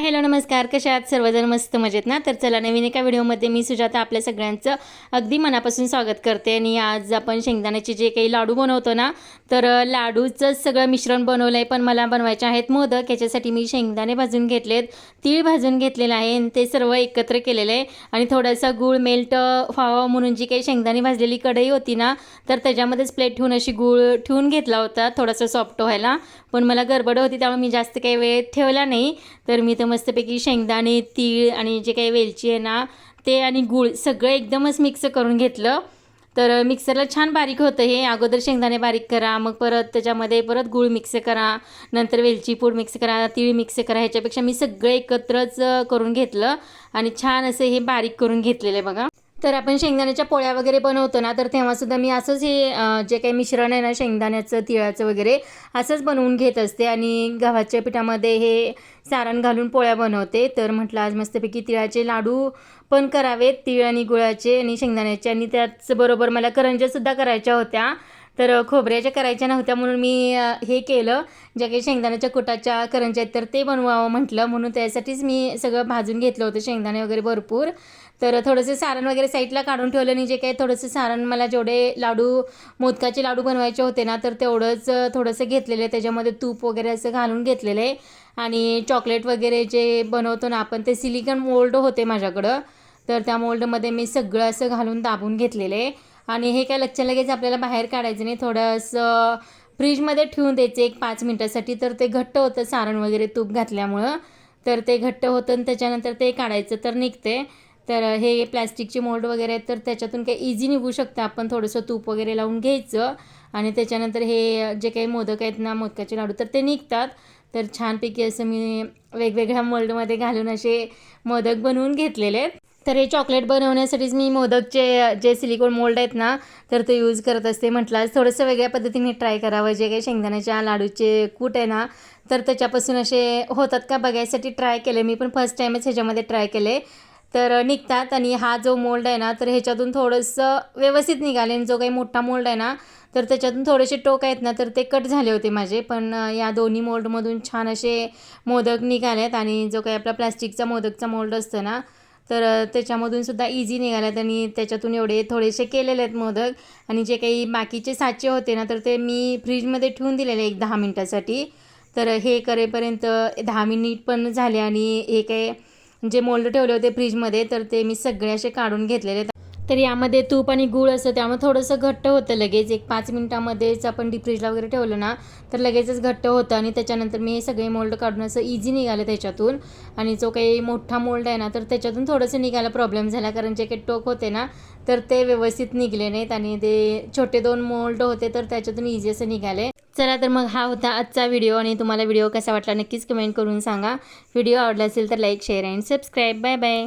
Hi hello नमस्कार. कशा आहात? सर्वजण मस्त मजेत ना? तर चला नवीन एका व्हिडिओमध्ये मी सुजाता आपल्या सगळ्यांचं अगदी मनापासून स्वागत करते. आणि आज आपण शेंगदाण्याचे जे काही लाडू बनवतो ना तर लाडूचं सगळं मिश्रण बनवलं आहे पण मला बनवायचे आहेत मोदक. याच्यासाठी मी शेंगदाणे भाजून घेतलेत तीळ भाजून घेतलेलं आहे आणि ते सर्व एकत्र केलेलं आहे. आणि थोडासा गूळ मेल्ट व्हावा म्हणून जी काही शेंगदाणे भाजलेली कढई होती ना तर त्याच्यामध्येच प्लेट ठेवून अशी गूळ ठेवून घेतला होता थोडासा सॉफ्ट व्हायला. पण मला गडबड होती त्यामुळे मी जास्त काही वेळ ठेवला नाही. तर मी तर मस्तपैकी शेंगदाणे तीळ आणि जे काही वेलची आहे ना ते आणि गूळ सगळं एकदमच मिक्स करून घेतलं. तर मिक्सरला छान बारीक होतं हे. अगोदर शेंगदाणे बारीक करा मग परत त्याच्यामध्ये परत गूळ मिक्स करा नंतर वेलची पूड मिक्स करा तीळ मिक्स करा ह्याच्यापेक्षा मी सगळं एकत्रच करून घेतलं. आणि छान असं हे बारीक करून घेतलेलं आहे बघा. तर आपण शेंगदाण्याच्या पोळ्या वगैरे बनवतो ना तर तेव्हासुद्धा मी असंच हे जे काही मिश्रण आहे ना शेंगदाण्याचं तिळाचं वगैरे असंच बनवून घेत असते. आणि गव्हाच्या पिठामध्ये हे सारण घालून पोळ्या बनवते. तर म्हटलं आज मस्तपैकी तिळाचे लाडू पण करावेत तीळ आणि गुळाचे आणि शेंगदाण्याचे. आणि त्याचबरोबर मला करंज्यासुद्धा करायच्या होत्या. तर खोबऱ्याच्या करायच्या नव्हत्या म्हणून मी हे केलं. ज्या काही शेंगदाण्याच्या कुटाच्या करंज्या आहेत तर ते बनवावं म्हटलं. म्हणून त्यासाठीच मी सगळं भाजून घेतलं होतं शेंगदाणे वगैरे भरपूर. तर थोडंसं सारण वगैरे साईडला काढून ठेवलं आणि जे काही थोडंसं सारण मला जेवढे लाडू मोदकाचे लाडू बनवायचे होते ना तर तेवढंच थोडंसं घेतलेलं आहे. त्याच्यामध्ये तूप वगैरे असं घालून घेतलेलं आहे. आणि चॉकलेट वगैरे जे बनवतो ना आपण ते सिलिकन मोल्ड होते माझ्याकडं. तर त्या मोल्डमध्ये मी सगळं असं घालून दाबून घेतलेलं आहे. आणि हे काय लच्छा लगेच आपल्याला बाहेर काढायचं नाही. थोडंसं फ्रीजमध्ये ठेवून द्यायचं एक पाच मिनटासाठी. तर ते घट्ट होतं सारण वगैरे तूप घातल्यामुळं. तर ते घट्ट होतं आणि त्याच्यानंतर ते काढायचं तर निघते. तर हे प्लॅस्टिकचे मोल्ड वगैरे आहेत तर त्याच्यातून काही इझी निघू शकतं. आपण थोडंसं तूप वगैरे लावून घ्यायचं. आणि त्याच्यानंतर हे जे काही मोदक आहेत ना मोदकाचे लाडू तर ते निघतात. तर छानपैकी असं मी वेगवेगळ्या मोल्डमध्ये घालून असे मोदक बनवून घेतलेले आहेत. तर हे चॉकलेट बनवण्यासाठीच मी मोदकचे जे सिलिकॉन मोल्ड आहेत ना तर ते यूज करत असते. म्हटलं आज थोडंसं वेगळ्या पद्धतीने ट्राय करावं. जे काही शेंगदाण्याच्या लाडूचे कूट आहे ना तर त्याच्यापासून असे होतात का बघायसाठी ट्राय केले. मी पण फर्स्ट टाईमच ह्याच्यामध्ये ट्राय केले. तर निघतात आणि हा जो मोल्ड आहे ना तर ह्याच्यातून थोडंसं व्यवस्थित निघाले. आणि जो काही मोठा मोल्ड आहे ना तर त्याच्यातून थोडेसे टोक आहेत ना तर ते कट झाले होते माझे. पण या दोन्ही मोल्डमधून छान असे मोदक निघालेत. आणि जो काही आपला प्लास्टिकचा मोदकचा मोल्ड असतं ना तर त्याच्यामधून सुद्धा इझी निघाल्यात आणि त्याच्यातून एवढे थोडेसे केलेले आहेत मोदक आणि जे काही बाकीचे साचे होते ना तर ते मी फ्रीजमध्ये ठेवून दिलेले एक दहा मिनटासाठी तर हे करेपर्यंत दहा मिनिट पण झाले आणि हे काही जे मोल्ड ठेवले होते फ्रीजमध्ये तर ते मी सगळे असे काढून घेतलेले आहेत. तर यामध्ये तूप आणि गूळ असतं त्यामुळे थोडंसं घट्ट होतं लगेच. एक पाच मिनिटामध्येच आपण डीप वगैरे ठेवलं ना तर लगेचच घट्ट होतं आणि त्याच्यानंतर मी हे सगळे मोल्ड काढून असं इझी निघालं त्याच्यातून. आणि जो काही मोठा मोल्ड आहे ना तर त्याच्यातून थोडंसं निघायला प्रॉब्लेम झाला कारण जे काही टोक होते ना तर ते व्यवस्थित निघले नाहीत आणि ते छोटे दोन मोल्ड होते तर त्याच्यातून इझी असं निघाले. चला तर मग हा होता आजचा व्हिडिओ आणि तुम्हाला व्हिडिओ कसा वाटला नक्कीच कमेंट करून सांगा. व्हिडिओ आवडला असेल तर like share and subscribe bye bye